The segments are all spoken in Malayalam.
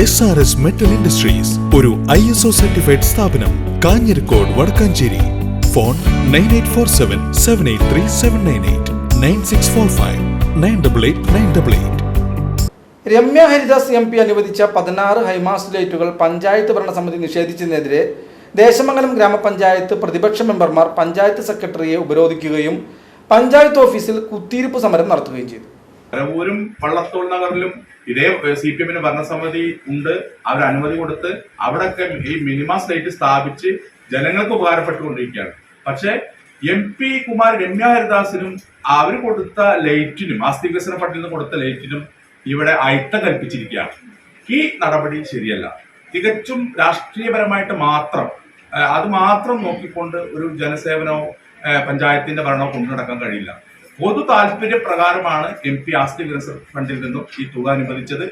S R S metal industries ഒരു ഐ എസ് ഒ സർട്ടിഫൈഡ് സ്ഥാപനം Kanjirakode Vadakkanchery. Phone nine eight four seven seven eight three seven nine eight nine six four five nine double eight nine double eight Ramya Haridas M P അനുവദിച്ച പതിനാറ് ഹൈമാസ് ലൈറ്റുകൾ പഞ്ചായത്ത് ഭരണസമിതി നിഷേധിച്ചതിനെതിരെ ദേശമംഗലം ഗ്രാമപഞ്ചായത്ത് പ്രതിപക്ഷ മെമ്പർമാർ പഞ്ചായത്ത് സെക്രട്ടറിയെ ഉപരോധിക്കുകയും പഞ്ചായത്ത് ഓഫീസിൽ കുത്തിയിരിപ്പ് സമരം നടത്തുകയും ചെയ്തു. പരവൂരും പള്ളത്തോൾ നഗറിലും ഇതേ സി പി എമ്മിന് ഭരണസമിതി ഉണ്ട്. അവർ അനുമതി കൊടുത്ത് അവിടെയൊക്കെ ഈ മിനിമം സ്റ്റേറ്റ് സ്ഥാപിച്ച് ജനങ്ങൾക്ക് ഉപകാരപ്പെട്ടുകൊണ്ടിരിക്കുകയാണ്. പക്ഷേ എം പി കുമാർ രമ്യ ഹരിദാസിനും അവർ കൊടുത്ത ലൈറ്റിനും ആസ്തി വികസന ഫണ്ടിൽ നിന്ന് കൊടുത്ത ലൈറ്റിനും ഇവിടെ അയിത്തം കൽപ്പിച്ചിരിക്കുകയാണ്. ഈ നടപടി ശരിയല്ല. തികച്ചും രാഷ്ട്രീയപരമായിട്ട് മാത്രം അത് മാത്രം നോക്കിക്കൊണ്ട് ഒരു ജനസേവനമോ പഞ്ചായത്തിന്റെ ഭരണമോ കൊണ്ടു നടക്കാൻ കഴിയില്ല. പൊതു താല്പര്യ പ്രകാരമാണ് എം പി ആസ്തി വികസന ഫണ്ടിൽ നിന്നും ഈ തുക അനുവദിച്ചത്.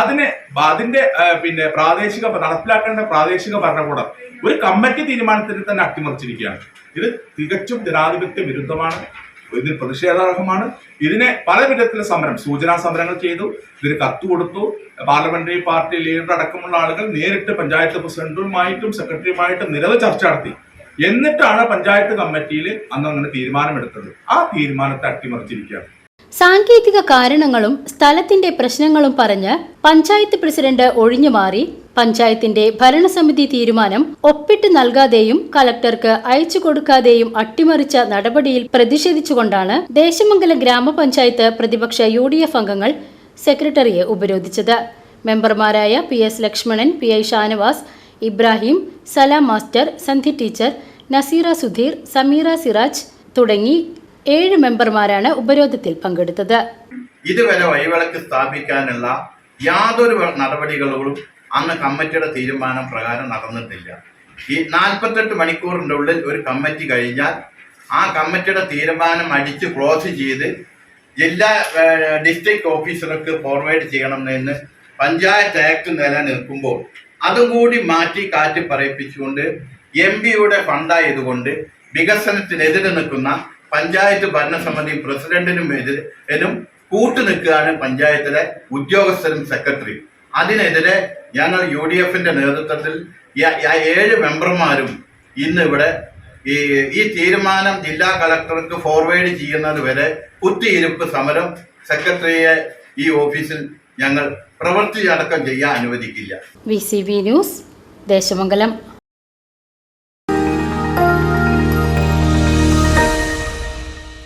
അതിനെ അതിന്റെ പിന്നെ പ്രാദേശിക നടപ്പിലാക്കേണ്ട പ്രാദേശിക ഭരണകൂടം ഒരു കമ്മിറ്റി തീരുമാനത്തിന് തന്നെ അട്ടിമറിച്ചിരിക്കുകയാണ്. ഇത് തികച്ചും ജനാധിപത്യ വിരുദ്ധമാണ് ഇതിൽ പ്രതിഷേധാർഹമാണ്. ഇതിനെ പല വിധത്തിലെ സമരം സൂചനാ സമരങ്ങൾ ചെയ്തു ഇതിന് കത്ത് കൊടുത്തു. പാർലമെന്ററി പാർട്ടി ലീഡർ അടക്കമുള്ള ആളുകൾ നേരിട്ട് പഞ്ചായത്ത് പ്രസിഡന്റുമായിട്ടും സെക്രട്ടറിയുമായിട്ടും നിരവധി ചർച്ച നടത്തി. എന്നിട്ടാണ് പഞ്ചായത്ത് കമ്മിറ്റിയിൽ അന്ന് അങ്ങനെ തീരുമാനമെടുത്തത്. ആ തീരുമാനത്തെ അട്ടിമറിച്ചിരിക്കുകയാണ്. സാങ്കേതിക കാരണങ്ങളും സ്ഥലത്തിന്റെ പ്രശ്നങ്ങളും പറഞ്ഞ് പഞ്ചായത്ത് പ്രസിഡന്റ് ഒഴിഞ്ഞുമാറി പഞ്ചായത്തിന്റെ ഭരണസമിതി തീരുമാനം ഒപ്പിട്ട് നൽകാതെയും കലക്ടർക്ക് അയച്ചു കൊടുക്കാതെയും അട്ടിമറിച്ച നടപടിയിൽ പ്രതിഷേധിച്ചുകൊണ്ടാണ് ദേശമംഗലം ഗ്രാമപഞ്ചായത്ത് പ്രതിപക്ഷ യു അംഗങ്ങൾ സെക്രട്ടറിയെ ഉപരോധിച്ചത്. മെമ്പർമാരായ P S Lakshmanan P I Shanavas Ibrahim Salam master Sandhi teacher Nazeera Sudheer Sameera Siraj തുടങ്ങി ഏഴ് മെമ്പർമാരാണ് ഉപരോധത്തിൽ പങ്കെടുത്തത്. ഇതുവരെ വഴിവിളക്ക് സ്ഥാപിക്കാനുള്ള യാതൊരു നടപടികളും അന്ന് കമ്മിറ്റിയുടെ തീരുമാനം പ്രകാരം നടന്നിട്ടില്ല. ഈ നാൽപ്പത്തെട്ട് മണിക്കൂറിന്റെ ഉള്ളിൽ ഒരു കമ്മിറ്റി കഴിഞ്ഞാൽ ആ കമ്മിറ്റിയുടെ തീരുമാനം അടിച്ച് ക്ലോസ് ചെയ്ത് ജില്ലാ ഡിസ്ട്രിക്ട് ഓഫീസർക്ക് ഫോർവേഡ് ചെയ്യണം എന്ന് പഞ്ചായത്ത് ആക്ട് നിലനിൽക്കുമ്പോൾ അതും കൂടി മാറ്റി കാറ്റ് പറയിപ്പിച്ചുകൊണ്ട് എം പിയുടെ ഫണ്ടായതുകൊണ്ട് വികസനത്തിനെതിരെ നിൽക്കുന്ന പഞ്ചായത്ത് ഭരണസമിതി പ്രസിഡന്റിനും എതിരും കൂട്ടു നിൽക്കുകയാണ് പഞ്ചായത്തിലെ ഉദ്യോഗസ്ഥരും സെക്രട്ടറി അതിനെതിരെ ഞങ്ങൾ യു ഡി എഫിന്റെ നേതൃത്വത്തിൽ ഏഴ് മെമ്പർമാരും ഇന്ന് ഇവിടെ ഈ ഈ തീരുമാനം ജില്ലാ കളക്ടർക്ക് ഫോർവേഡ് ചെയ്യുന്നത് വരെ കുത്തിയിരുപ്പ് സമരം സെക്രട്ടറിയെ ഈ ഓഫീസിൽ ഞങ്ങൾ പ്രവൃത്തി അടക്കം ചെയ്യാൻ അനുവദിക്കില്ല. V news Desamangalam.